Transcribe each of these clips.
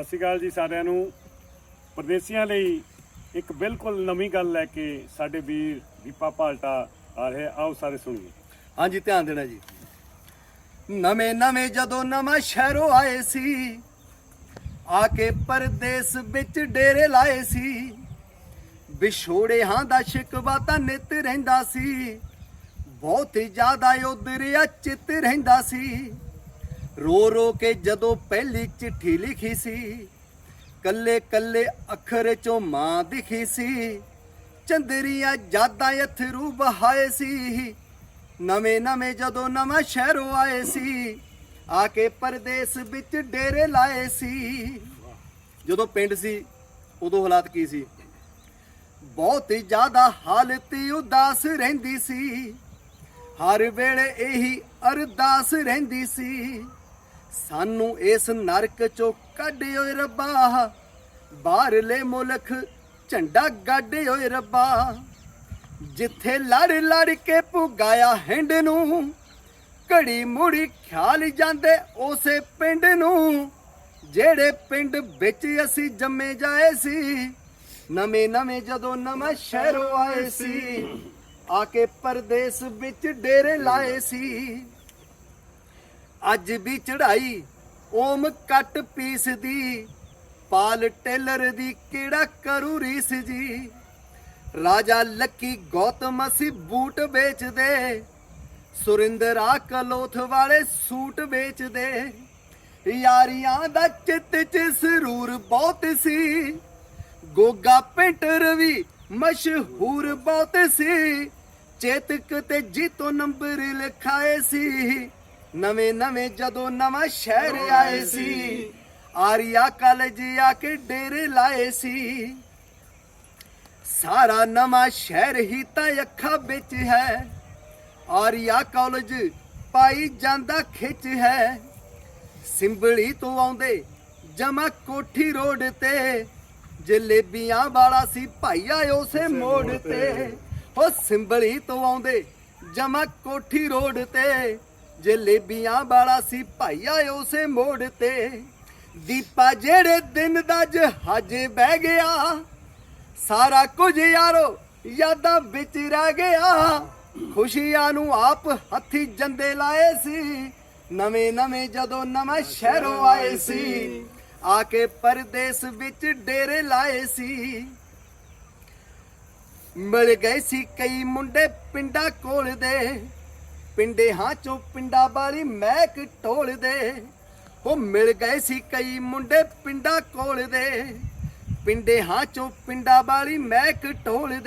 ਸਤਿ ਸ਼੍ਰੀ ਅਕਾਲ ਜੀ ਸਾਰਿਆਂ ਨੂੰ। ਪਰਦੇਸੀਆਂ ਲਈ ਇੱਕ ਬਿਲਕੁਲ ਨਵੀਂ ਗੱਲ ਲੈ ਕੇ ਸਾਡੇ ਵੀਰ ਦੀਪਾ ਭਾਲਟਾ ਆ ਰਹੇ। ਆਓ ਸਾਰੇ ਸੁਣੀਏ। ਹਾਂਜੀ, ਧਿਆਨ ਦੇਣਾ ਜੀ। ਨਵੇਂ ਨਵੇਂ ਜਦੋਂ ਨਵਾਂ ਸ਼ਹਿਰੋਂ ਆਏ ਸੀ, ਆ ਕੇ ਪਰਦੇਸ ਵਿੱਚ ਡੇਰੇ ਲਾਏ ਸੀ। ਵਿਛੋੜੇ ਦਾ ਸ਼ਿਕਵਾ ਤਾਂ ਨਿਤ ਰਹਿੰਦਾ ਸੀ, ਬਹੁਤ ਹੀ ਜ਼ਿਆਦਾ ਉਧਰ ਚਿੱਤ ਰਹਿੰਦਾ ਸੀ। ਰੋ ਰੋ ਕੇ ਜਦੋਂ ਪਹਿਲੀ ਚਿੱਠੀ ਲਿਖੀ ਸੀ, ਕੱਲੇ ਕੱਲੇ ਅੱਖਰ ਚੋਂ ਮਾਂ ਦਿਖੀ ਸੀ। ਚੰਦਰੀਆਂ ਜਾਦਾਂ ਅਥਰੂ ਬਹਾਏ ਸੀ। ਨਵੇਂ ਨਵੇਂ ਜਦੋਂ ਨਵਾਂ ਸ਼ਹਿਰੋਂ ਆਏ ਸੀ, ਆ ਕੇ ਪਰਦੇਸ ਵਿੱਚ ਡੇਰੇ ਲਾਏ ਸੀ। ਜਦੋਂ ਪਿੰਡ ਸੀ, ਉਦੋਂ ਹਾਲਾਤ ਕੀ ਸੀ? ਬਹੁਤ ਹੀ ਜ਼ਿਆਦਾ ਹਾਲਤ ਉਦਾਸ ਰਹਿੰਦੀ ਸੀ। ਹਰ ਵੇਲੇ ਇਹੀ ਅਰਦਾਸ ਰਹਿੰਦੀ ਸੀ। ਸਾਨੂੰ ਇਸ ਨਰਕ ਚੋਂ ਕੱਢ ਓਏ ਰੱਬਾ। ਬਾਹਰਲੇ ਮੁਲਕ ਝੰਡਾ ਗੱਡ ਓਏ ਰੱਬਾ। ਜਿੱਥੇ ਲੜ ਲੜ ਕੇ ਪੁਗਾਇਆ ਹਿੰਡ ਨੂੰ, ਘੜੀ ਮੁੜੀ ਖਿਆਲ ਜਾਂਦੇ ਉਸੇ ਪਿੰਡ ਨੂੰ। ਜਿਹੜੇ ਪਿੰਡ ਵਿੱਚ ਅਸੀਂ ਜੰਮੇ ਜਾਏ ਸੀ, ਨਵੇਂ ਨਵੇਂ ਜਦੋਂ ਨਵਾਂ ਸ਼ਹਿਰੋਂ ਆਏ ਸੀ, ਆ ਕੇ ਪਰਦੇਸ ਵਿੱਚ ਡੇਰੇ ਲਾਏ ਸੀ। ਅੱਜ ਵੀ ਚੜਾਈ ਓਮ ਕੱਟ ਪੀਸ ਦੀ। ਪਾਲ ਟੇਲਰ ਦੀ ਕਿਹੜਾ ਕਰੂ ਰੀਸ ਜੀ। ਰਾਜਾ ਲੱਕੀ ਗੌਤਮ ਅਸੀਂ ਬੂਟ ਵੇਚਦੇ। ਸੁਰਿੰਦਰ ਕਲੋਥ ਵਾਲੇ ਸੂਟ ਵੇਚਦੇ। ਯਾਰੀਆਂ ਦਾ ਚਿੱਤ ਚ ਸਰੂਰ ਬਹੁਤ ਸੀ। ਗੋਗਾ ਪੇਂਟਰ ਵੀ ਮਸ਼ਹੂਰ ਬਹੁਤ ਸੀ। ਚੇਤਕ ਤੇ ਜੀਤੋ ਨੰਬਰ ਲਿਖਾਏ ਸੀ। ਨਵੇਂ ਨਵੇਂ ਜਦੋਂ ਨਵਾਂ ਸ਼ਹਿਰ ਆਏ ਸੀ, ਆਰੀਆ ਕਾਲਜ ਆ ਕੇ ਡੇਰੇ ਲਾਏ ਸੀ। ਸਾਰਾ ਨਵਾਂ ਸ਼ਹਿਰ ਹੀ ਤਾਂ ਅੱਖਾਂ ਵਿੱਚ ਹੈ। ਆਰੀਆ ਕਾਲਜ ਪਾਈ ਜਾਂਦਾ ਖਿੱਚ ਹੈ। ਸਿੰਬਲੀ ਤੋਂ ਆਉਂਦੇ ਜਮਾ ਕੋਠੀ ਰੋਡ ਤੇ, ਜਲੇਬੀਆਂ ਵਾਲਾ ਸੀ ਭਾਈਆ ਉਸੇ ਮੋੜ ਤੇ। ਉਹ ਸਿੰਬਲੀ ਤੋਂ ਆਉਂਦੇ ਜਮਾ ਕੋਠੀ ਰੋਡ ਤੇ ਜਲੇਬੀਆਂ ਵਾਲਾ ਸੀ ਭਾਈਆ ਉਸੇ ਮੋੜ ਤੇ। ਦੀਪਾ ਜਿਹੜੇ ਦਿਨ ਦਾ ਜਹਾਜ਼ ਬਹਿ ਗਿਆ ਸਾਰਾ ਕੁਝ ਯਾਰੋ ਯਾਦਾਂ ਵਿੱਚ ਰਹਿ ਗਿਆ। ਖੁਸ਼ੀਆਂ ਨੂੰ ਆਪ ਹੱਥੀ ਜੰਦੇ ਲਾਏ ਸੀ ਨਵੇਂ ਨਵੇਂ ਜਦੋਂ ਨਵਾਂ ਸ਼ਹਿਰੋਂ ਆਏ ਸੀ। ਆ ਕੇ ਪਰਦੇਸ ਵਿੱਚ ਡੇਰੇ ਲਾਏ ਸੀ। ਮਿਲ ਗਏ ਸੀ ਕਈ ਮੁੰਡੇ ਪਿੰਡਾਂ ਕੋਲ ਦੇ ਪਿੰਡੇ ਹਾਂ ਚੋਂ ਪਿੰਡਾਂ ਵਾਲੀ ਮਹਿਕ ਢੋਲ ਦੇ। ਉਹ ਮਿਲ ਗਏ ਸੀ ਕਈ ਮੁੰਡੇ ਪਿੰਡਾਂ ਕੋਲ ਦੇ। ਪਿੰਡੇ ਹਾਂ ਚੋਂ ਪਿੰਡਾਂ ਵਾਲੀ ਮਹਿਕ ਢੋਲ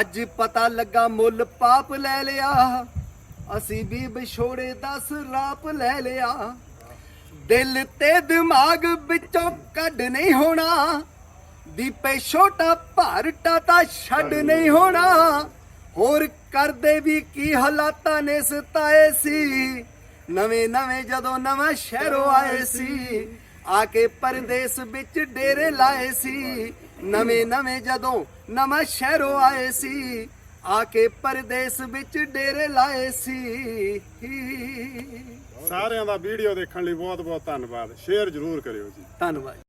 ਅੱਜ ਪਤਾ ਲੱਗਾ ਮੁੱਲ ਪਾਪ ਲੈ ਲਿਆ। ਅਸੀਂ ਵੀ ਵਿਛੋੜੇ ਦਾ ਸਰਾਪ ਲੈ ਲਿਆ। ਦਿਲ ਤੇ ਦਿਮਾਗ ਵਿੱਚੋਂ ਕੱਢ ਨਹੀਂ ਹੋਣਾ। ਦੀਪੇ ਛੋਟਾ ਭਾਰਟਾ ਤਾਂ ਛੱਡ ਨਹੀਂ ਹੋਣਾ। ਹੋਰ ਕਰਦੇ ਵੀ ਕੀ ਹਾਲਾਤਾਂ ਨੇ ਸਤਾਏ ਸੀ। ਨਵੇਂ ਨਵੇਂ ਜਦੋਂ ਨਵਾਂ ਸ਼ਹਿਰੋਂ ਆਏ ਸੀ ਆ ਕੇ ਪਰਦੇਸ ਵਿੱਚ ਡੇਰੇ ਲਾਏ ਸੀ। ਨਵੇਂ ਨਵੇਂ ਜਦੋਂ ਨਵਾਂ ਸ਼ਹਿਰੋਂ ਆਏ ਸੀ ਆ ਕੇ ਪਰਦੇਸ ਵਿੱਚ ਡੇਰੇ ਲਾਏ ਸੀ। ਸਾਰਿਆਂ ਦਾ ਵੀਡੀਓ ਦੇਖਣ ਲਈ ਬਹੁਤ ਬਹੁਤ ਧੰਨਵਾਦ। ਸ਼ੇਅਰ ਜ਼ਰੂਰ ਕਰਿਓ ਜੀ। ਧੰਨਵਾਦ।